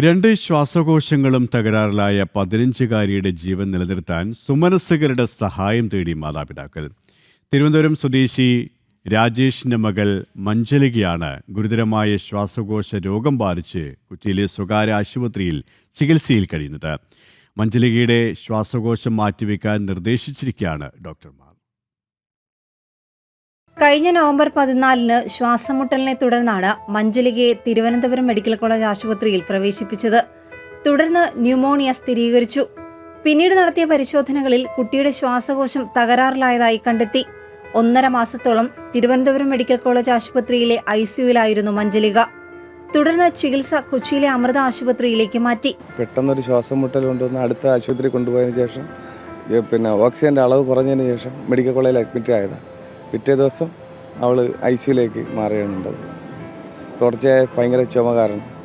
രണ്ട് ശ്വാസകോശങ്ങളും തകരാറിലായ പതിനഞ്ചുകാരിയുടെ ജീവൻ നിലനിർത്താൻ സുമനസ്സുകളുടെ സഹായം തേടി മാതാപിതാക്കൾ. തിരുവനന്തപുരം സ്വദേശി രാജേഷിന്റെ മകൾ മഞ്ജലികയാണ് ഗുരുതരമായ ശ്വാസകോശ രോഗം ബാധിച്ച് കൊച്ചിയിലെ സ്വകാര്യ ആശുപത്രിയിൽ ചികിത്സയിൽ കഴിയുന്നത്. മഞ്ജലികയുടെ ശ്വാസകോശം മാറ്റിവെക്കാൻ നിർദ്ദേശിച്ചിരിക്കുകയാണ് ഡോക്ടർമാർ. കഴിഞ്ഞ നവംബർ പതിനാലിന് ശ്വാസമുട്ടലിനെ തുടർന്നാണ് മഞ്ജലികയെ തിരുവനന്തപുരം മെഡിക്കൽ കോളേജ് ആശുപത്രിയിൽ പ്രവേശിപ്പിച്ചത്. തുടർന്ന് ന്യൂമോണിയ സ്ഥിരീകരിച്ചു. പിന്നീട് നടത്തിയ പരിശോധനകളിൽ കുട്ടിയുടെ ശ്വാസകോശം തകരാറിലായതായി കണ്ടെത്തി. ഒന്നര മാസത്തോളം തിരുവനന്തപുരം മെഡിക്കൽ കോളേജ് ആശുപത്രിയിലെ ഐ ഐസിയുവിലായിരുന്നു മഞ്ജലിക. തുടർന്ന് ചികിത്സ കൊച്ചിയിലെ അമൃത ആശുപത്രിയിലേക്ക് മാറ്റി. പെട്ടെന്നൊരു ശ്വാസം മുട്ടൽ കൊണ്ടുവന്ന് അടുത്ത ആശുപത്രി കൊണ്ടുപോയതിനു ശേഷം പിന്നെ ഓക്സിജന്റെ അളവ് കുറഞ്ഞതിന് ശേഷം മെഡിക്കൽ കോളേജിൽ അഡ്മിറ്റ് ആയതാണ് പിറ്റേ ദിവസം അവൾ ഐ സിയിലേക്ക് മാറുകയാണുണ്ടത് തുടർച്ചയായ ഭയങ്കര ചുമ കാരണം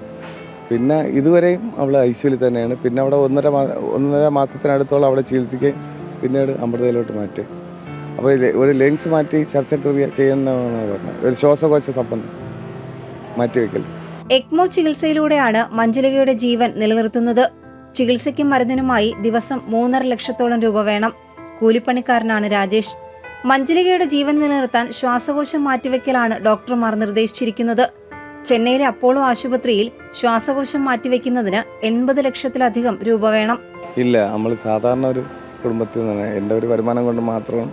പിന്നെ ഇതുവരെയും അവൾ ഐ സിയിൽ തന്നെയാണ്. പിന്നെ അവിടെ ഒന്നര ഒന്നര മാസത്തിനടുത്തോളം അവിടെ ചികിത്സിക്കുകയും പിന്നീട് അമൃതയിലോട്ട് മാറ്റി അപ്പോൾ ഒരു ലെങ്സ് മാറ്റി ശസ്ത്രക്രിയ ചെയ്യണമെന്നാണ് പറഞ്ഞത്. ഒരു ശ്വാസകോശ സംബന്ധം മാറ്റിവെക്കൽ. എക്മോ ചികിത്സയിലൂടെയാണ് മഞ്ജുലികയുടെ ജീവൻ നിലനിർത്തുന്നത്. ചികിത്സയ്ക്കും മരുന്നിനുമായി ദിവസം മൂന്നര ലക്ഷത്തോളം രൂപ വേണം. കൂലിപ്പണിക്കാരനാണ് രാജേഷ്. മഞ്ജലികയുടെ ജീവൻ നിലനിർത്താൻ ശ്വാസകോശം മാറ്റിവെക്കലാണ് ഡോക്ടർമാർ നിർദ്ദേശിച്ചിരിക്കുന്നത്. ചെന്നൈയിലെ അപ്പോളോ ആശുപത്രിയിൽ ശ്വാസകോശം മാറ്റിവെക്കുന്നതിന് എൺപത് ലക്ഷത്തിലധികം രൂപ വേണം. ഇല്ല നമ്മൾ സാധാരണ ഒരു കുടുംബത്തിൽ നിന്നാണ്. എന്റെ ഒരു വരുമാനം കൊണ്ട് മാത്രം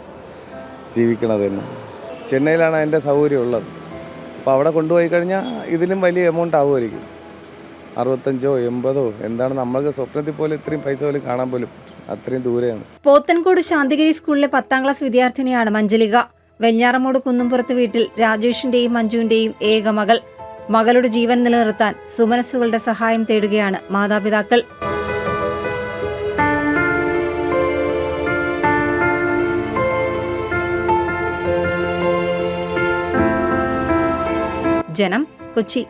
ജീവിക്കണത് തന്നെ. ചെന്നൈയിലാണ് അതിന്റെ സൗകര്യം ഉള്ളത്. അപ്പോൾ അവിടെ കൊണ്ടുപോയി കഴിഞ്ഞാൽ ഇതിലും വലിയ എമൗണ്ട് ആവുമായിരിക്കും. അറുപത്തഞ്ചോ എൺപതോ എന്താണ് നമ്മൾക്ക് സ്വപ്നത്തിൽ പോലും ഇത്രയും പൈസ പോലും കാണാൻ പോലും അത്രയും ദൂരെയാണ്. പോത്തൻകോട് ശാന്തിഗിരി സ്കൂളിലെ പത്താം ക്ലാസ് വിദ്യാർത്ഥിനിയാണ് മഞ്ജലിക. വെഞ്ഞാറമൂട് കുന്നുംപുറത്ത് വീട്ടിൽ രാജേഷിന്റെയും മഞ്ജുവിന്റെയും ഏക മകൾ. മകളുടെ ജീവൻ നിലനിർത്താൻ സുമനസ്സുകളുടെ സഹായം തേടുകയാണ് മാതാപിതാക്കൾ. ജനം കൊച്ചി.